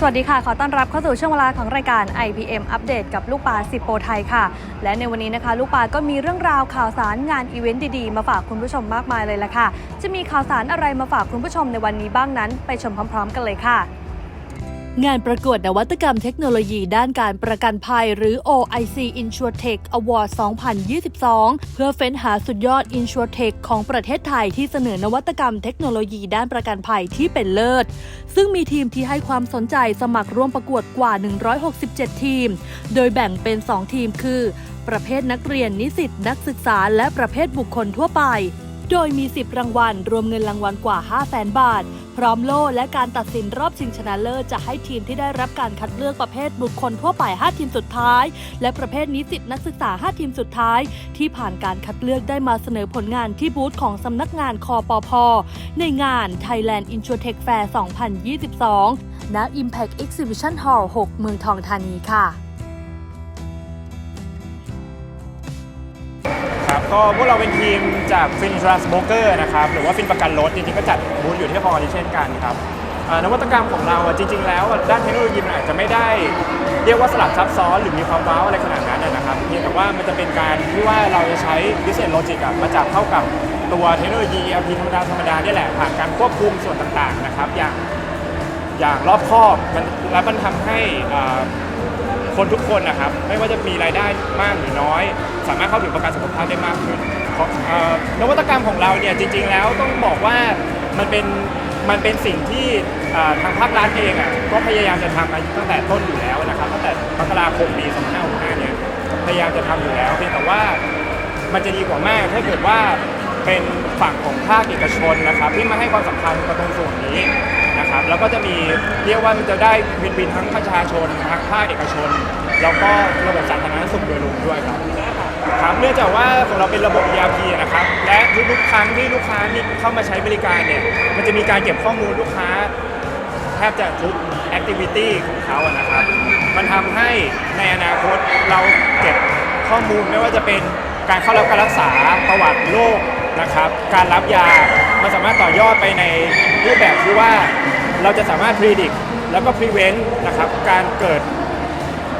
สวัสดีค่ะ ขอต้อนรับเข้าสู่ช่วงเวลาของรายการ IPM อัปเดตกับลูกปลาสิบโปรไทยค่ะ และในวันนี้นะคะ ลูกปลาก็มีเรื่องราวข่าวสารงานอีเวนต์ดีๆ มาฝากคุณผู้ชมมากมายเลยละค่ะ จะมีข่าวสารอะไรมาฝากคุณผู้ชมในวันนี้บ้างนั้น ไปชมพร้อม ๆ กันเลยค่ะ งานประกวดนวัตกรรมเทคโนโลยีด้านการประกันภัยหรือ OIC InsurTech Award 2022 เพื่อเฟ้นหาสุดยอด InsurTech ของประเทศไทยที่เสนอนวัตกรรมเทคโนโลยีด้านประกันภัยที่เป็นเลิศ ซึ่งมีทีมที่ให้ความสนใจสมัครร่วมประกวดกว่า 167 ทีม โดยแบ่งเป็น 2 ทีมคือ ประเภทนักเรียนนิสิตนักศึกษา และประเภทบุคคลทั่วไป โดยมี 10 รางวัล รวมเงินรางวัลกว่า 5 0 0 0 0 0 บาท พร้อมโล่และการตัดสินรอบชิงชนะเลิศจะให้ทีมที่ได้รับการคัดเลือกประเภทบุคคลทั่วไป 5 ทีมสุดท้าย และประเภทนิสิตนักศึกษา 5 ทีมสุดท้าย ที่ผ่านการคัดเลือกได้มาเสนอผลงานที่บูธของสำนักงานคอปพในงาน Thailand InsurTech Fair 2022 ณ Impact Exhibition Hall 6 เมืองทองธานีค่ะ ก็พวกเราเป็นทีมจากฟินทรานส์โบเกอร์นะครับ หรือว่าฟินประกันรถจริงๆก็จัดบูธอยู่ที่ฮอลล์นี้เช่นกันครับอ่อนวัตกรรมของเราอะจริง ๆ แล้วอะด้านเทคโนโลยีมันอาจจะไม่ได้เรียกว่าสลับซับซ้อนหรือมีความว้าวอะไรขนาดนั้นนะครับเพียงแต่ว่ามันจะเป็นการที่ว่าเราจะใช้ business logic อะมาจับเข้ากับตัวเทคโนโลยี ERP ธรรมดาธรรมดาเนี่ยแหละผ่านการควบคุมส่วนต่างๆนะครับอย่างอย่างรอบคอบมันและมันทำให้อ่า คนทุกคนนะครับ ไม่ว่าจะมีรายได้มากหรือน้อย สามารถเข้าถึงประกันสุขภาพได้มากขึ้นเพราะเอ่อนวัตกรรมของเราเนี่ยจริง ๆ แล้วต้องบอกว่ามันเป็นมันเป็นสิ่งที่อ่าทางภาครัฐเองอะก็พยายามจะทำมาตั้งแต่ต้นอยู่แล้วนะครับตั้งแต่มกราคมปี2565เนี่ยพยายามจะทำอยู่แล้วเพียงแต่ว่า มันจะดีกว่ามากถ้าเกิดว่าเป็นฝั่งของภาคเอกชนนะครับ ที่มาให้ความสำคัญกับตรงส่วนนี้ นะครับแล้วก็จะมีเรียกว่ามันจะได้วินวินทั้งประชาชนทั้งภาคเอกชน แล้วก็ระบบสาธารณสุขโดยรวมด้วยครับครับเนื่องจากว่าของเราเป็นระบบ ERP นะครับและทุกๆครั้งที่ลูกค้าที่เข้ามาใช้บริการเนี่ยมันจะมีการเก็บข้อมูลลูกค้าแทบจะทุกแอคทิวิตี้ของเขาอะนะครับ มันทำให้ในอนาคตเราเก็บข้อมูลไม่ว่าจะเป็นการเข้ารับการรักษาประวัติโรคนะครับ การรับยา มันสามารถต่อยอดไปในรูปแบบที่ว่าเราจะสามารถ predict แล้วก็ prevent นะครับการเกิด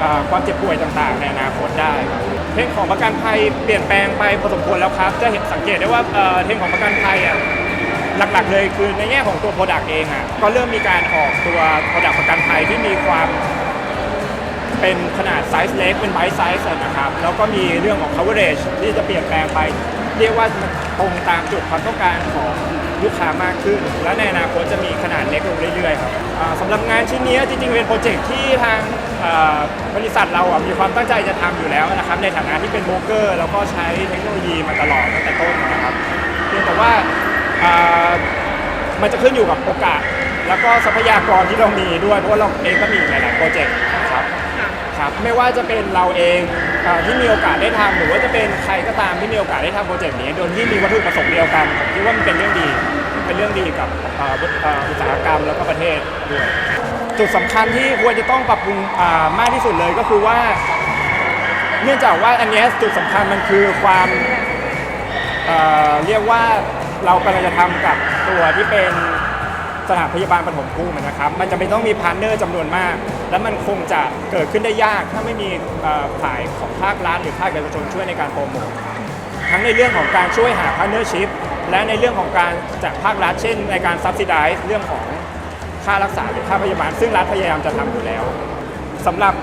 อ่อความเจ็บป่วยต่างๆ ในอนาคตได้ครับเทรนด์ของประกันภัยเปลี่ยนแปลงไปพอสมควรแล้วครับ จะเห็นสังเกตได้ว่าเอ่อเทรนด์ของประกันภัยอะหลักๆ เลยคือในแง่ของตัว Product เองอะก็เริ่มมีการออกตัว Product ประกันภัยที่มีความ เป็นขนาดไซส์เล็กเป็นไบไซส์นะครับ แล้วก็มีเรื่องของ coverage ที่จะเปลี่ยนแปลงไป เรียกว่าตรงตามจุดความต้องการของ ลูกค้ามากขึ้น และในอนาคตจะมีขนาดเล็กลงเรื่อยๆครับสำหรับงานชิ้นนี้จริงๆเป็นโปรเจกต์ที่ทางบริษัทเรามีความตั้งใจจะทำอยู่แล้วนะครับในฐานะที่เป็นโบรกเกอร์แล้วก็ใช้เทคโนโลยีมาตลอดตั้งแต่ต้นนะครับเพียงแต่ว่ามันจะขึ้นอยู่กับโอกาส แล้วก็ทรัพยากรที่เรามีด้วยเพราะเราเองก็มีหลายๆโปรเจกต์นะครับครับไม่ว่าจะเป็นเราเอง ออที่มีโอกาสได้ทำหรือว่าจะเป็นใครก็ตามที่มีโอกาสได้ทำโปรเจกต์นี้ โดยที่มีวัตถุประสงค์เดียวกันผมคิดว่ามันเป็นเรื่องดีเป็นเรื่องดีกับเอ่อเอ่ออุตสาหกรรมแล้วก็ประเทศด้วย จุดสำคัญที่ควรจะต้องปรับปรุงอ่ามากที่สุดเลยก็คือว่า เนื่องจากว่าอันเนี้ยจุดสำคัญมันคือความเอ่อเรียกว่าเรากำลังจะทำกับตัวที่เป็น สถานพยาบาลปฐมภูมินะครับ มันจะเป็นต้องมีพาร์ทเนอร์จำนวนมาก และมันคงจะเกิดขึ้นได้ยาก ถ้าไม่มีฝ่ายของภาครัฐหรือภาคเอกชนช่วยในการโปรโมททั้งในเรื่องของการช่วยหาพาร์ทเนอร์ชิพและในเรื่องของการจากภาครัฐเช่น ในการซับซิไดซ์เรื่องของค่ารักษาหรือค่าพยาบาล ซึ่งรัฐพยายามจะทำอยู่แล้วสำหรับ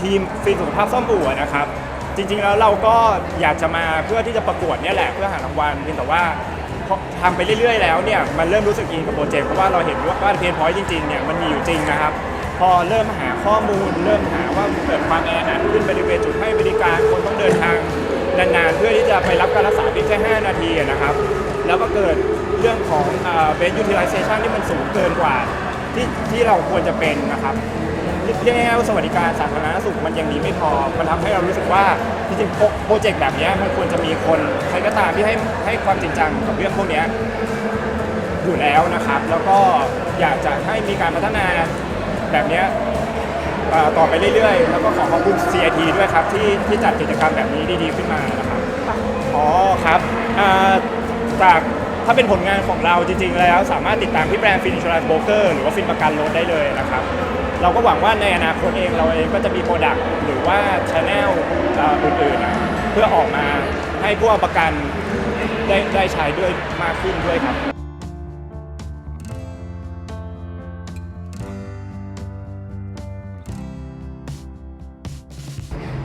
ทีมฟรีสุขภาพซ่อมอู่อะนะครับ จริงๆแล้วเราก็อยากจะมาเพื่อที่จะประกวดเนี่ยแหละเพื่อหารางวัลเพียงแต่ว่า ทำไปเรื่อยๆแล้วเนี่ยมันเริ่มรู้สึกอินกับโปรเจกต์เพราะว่าเราเห็นว่าเพนพอยต์จริงๆเนี่ยมันมีอยู่จริงนะครับ พอเริ่มหาข้อมูล เริ่มหาว่าเกิดความแออัดขึ้นบริเวณจุดให้บริการคนต้องเดินทางนานๆ เพื่อที่จะไปรับการรักษาเพียงแค่ 5 นาทีนะครับ แล้วก็เกิดเรื่องของเบสยูทิลไลเซชันที่มันสูงเกินกว่าที่ที่เราควรจะเป็นนะครับ เรียกง่ายๆว่าสวัสดิการสาธารณสุขมันยังมีไม่พอ มันทำให้เรารู้สึกว่าจริงๆโปรโปรเจกต์แบบเนี้ยมันควรจะมีคนใครก็ตามที่ให้ให้ความจริงจังกับเรื่องพวกเนี้ยอยู่แล้วนะครับ แล้วก็อยากจะให้มีการพัฒนาแบบเนี้ยเอ่อต่อไปเรื่อยๆ แล้วก็ขอขอบคุณ CIT ด้วยครับ ที่ที่จัดกิจกรรมแบบนี้ดีๆขึ้นมานะครับอ๋อครับอ่าจากถ้าเป็นผลงานของเราจริงๆแล้ว สามารถติดตามที่แบรนด์ฟิน n ช r รันโบรกเกอร์หรือว่าฟินประกันรถได้เลยนะครับ เราก็หวังว่าในอนาคตเองเราเองก็จะมีโปรดักต์หรือว่าชแนลอื่นๆนะเพื่อออกมาให้ผู้เอาประกันได้ได้ใช้ด้วยมากขึ้นด้วยครับ